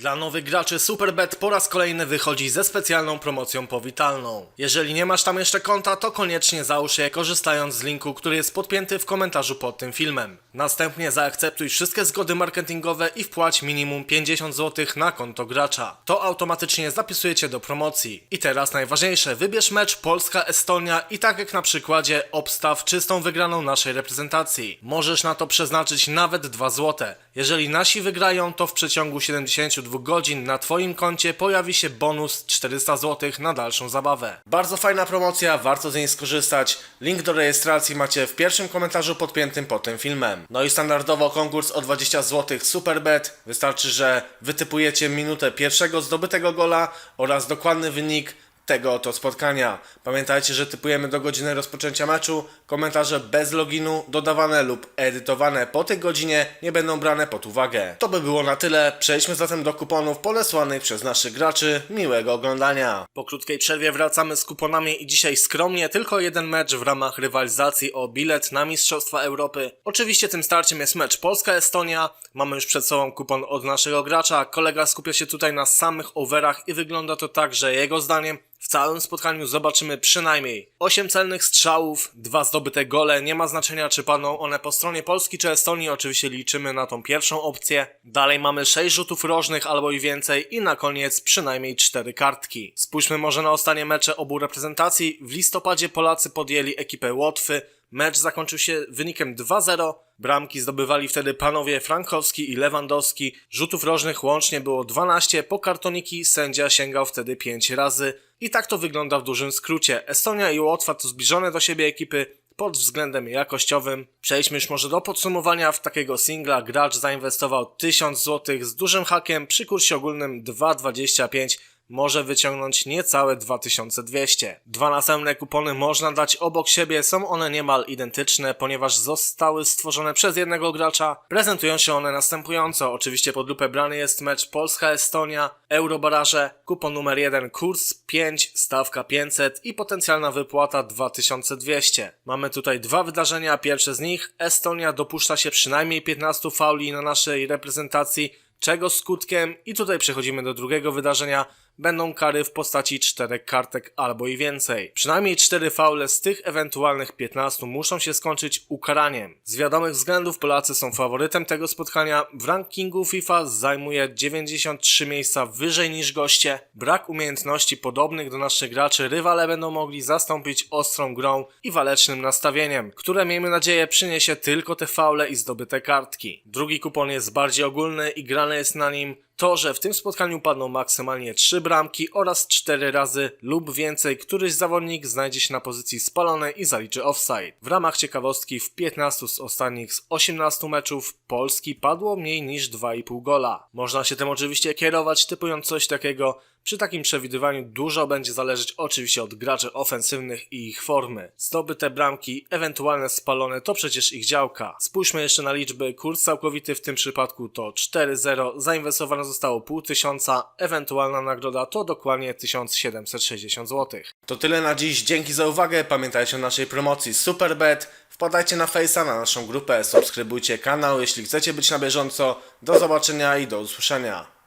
Dla nowych graczy Superbet po raz kolejny wychodzi ze specjalną promocją powitalną. Jeżeli nie masz tam jeszcze konta, to koniecznie załóż je korzystając z linku, który jest podpięty w komentarzu pod tym filmem. Następnie zaakceptuj wszystkie zgody marketingowe i wpłać minimum 50 zł na konto gracza. To automatycznie zapisuje cię do promocji. I teraz najważniejsze, wybierz mecz Polska-Estonia i tak jak na przykładzie obstaw czystą wygraną naszej reprezentacji. Możesz na to przeznaczyć nawet 2 zł. Jeżeli nasi wygrają, to w przeciągu 72 godzin na Twoim koncie pojawi się bonus 400 zł na dalszą zabawę. Bardzo fajna promocja, warto z niej skorzystać. Link do rejestracji macie w pierwszym komentarzu podpiętym pod tym filmem. No i standardowo konkurs o 20 zł Superbet. Wystarczy, że wytypujecie minutę pierwszego zdobytego gola oraz dokładny wynik tego oto spotkania. Pamiętajcie, że typujemy do godziny rozpoczęcia meczu. Komentarze bez loginu, dodawane lub edytowane po tej godzinie nie będą brane pod uwagę. To by było na tyle. Przejdźmy zatem do kuponów polesłanych przez naszych graczy. Miłego oglądania. Po krótkiej przerwie wracamy z kuponami i dzisiaj skromnie tylko jeden mecz w ramach rywalizacji o bilet na Mistrzostwa Europy. Oczywiście tym starciem jest mecz Polska-Estonia. Mamy już przed sobą kupon od naszego gracza. Kolega skupia się tutaj na samych overach i wygląda to tak, że jego zdaniem w całym spotkaniu zobaczymy przynajmniej 8 celnych strzałów, dwa zdobyte gole. Nie ma znaczenia, czy padną one po stronie Polski czy Estonii. Oczywiście liczymy na tą pierwszą opcję. Dalej mamy 6 rzutów rożnych albo i więcej i na koniec przynajmniej 4 kartki. Spójrzmy może na ostatnie mecze obu reprezentacji. W listopadzie Polacy podjęli ekipę Łotwy. Mecz zakończył się wynikiem 2-0. Bramki zdobywali wtedy panowie Frankowski i Lewandowski. Rzutów rożnych łącznie było 12. Po kartoniki sędzia sięgał wtedy 5 razy. I tak to wygląda w dużym skrócie. Estonia i Łotwa to zbliżone do siebie ekipy pod względem jakościowym. Przejdźmy już może do podsumowania. W takiego singla gracz zainwestował 1000 zł z dużym hakiem przy kursie ogólnym 2,25 może wyciągnąć niecałe 2200. Dwa następne kupony można dać obok siebie, są one niemal identyczne, ponieważ zostały stworzone przez jednego gracza. Prezentują się one następująco. Oczywiście pod lupę brany jest mecz Polska-Estonia, Eurobaraże, kupon numer 1 kurs 5, stawka 500 i potencjalna wypłata 2200. Mamy tutaj dwa wydarzenia, pierwsze z nich Estonia dopuszcza się przynajmniej 15 fauli na naszej reprezentacji, czego skutkiem i tutaj przechodzimy do drugiego wydarzenia będą kary w postaci czterech kartek albo i więcej. Przynajmniej cztery faule z tych ewentualnych 15 muszą się skończyć ukaraniem. Z wiadomych względów Polacy są faworytem tego spotkania. W rankingu FIFA zajmuje 93 miejsca wyżej niż goście. Brak umiejętności podobnych do naszych graczy rywale będą mogli zastąpić ostrą grą i walecznym nastawieniem, które miejmy nadzieję przyniesie tylko te faule i zdobyte kartki. Drugi kupon jest bardziej ogólny i grane jest na nim to, że w tym spotkaniu padną maksymalnie 3 bramki oraz 4 razy lub więcej któryś zawodnik znajdzie się na pozycji spalonej i zaliczy offside. W ramach ciekawostki w 15 z ostatnich z 18 meczów Polski padło mniej niż 2,5 gola. Można się tym oczywiście kierować typując coś takiego, przy takim przewidywaniu dużo będzie zależeć oczywiście od graczy ofensywnych i ich formy. Zdobyte bramki, ewentualne spalone to przecież ich działka. Spójrzmy jeszcze na liczby. Kurs całkowity w tym przypadku to 4-0, zainwestowane zostało pół tysiąca, ewentualna nagroda to dokładnie 1760 zł. To tyle na dziś, dzięki za uwagę, pamiętajcie o naszej promocji Superbet, wpadajcie na Face'a, na naszą grupę, subskrybujcie kanał, jeśli chcecie być na bieżąco. Do zobaczenia i do usłyszenia.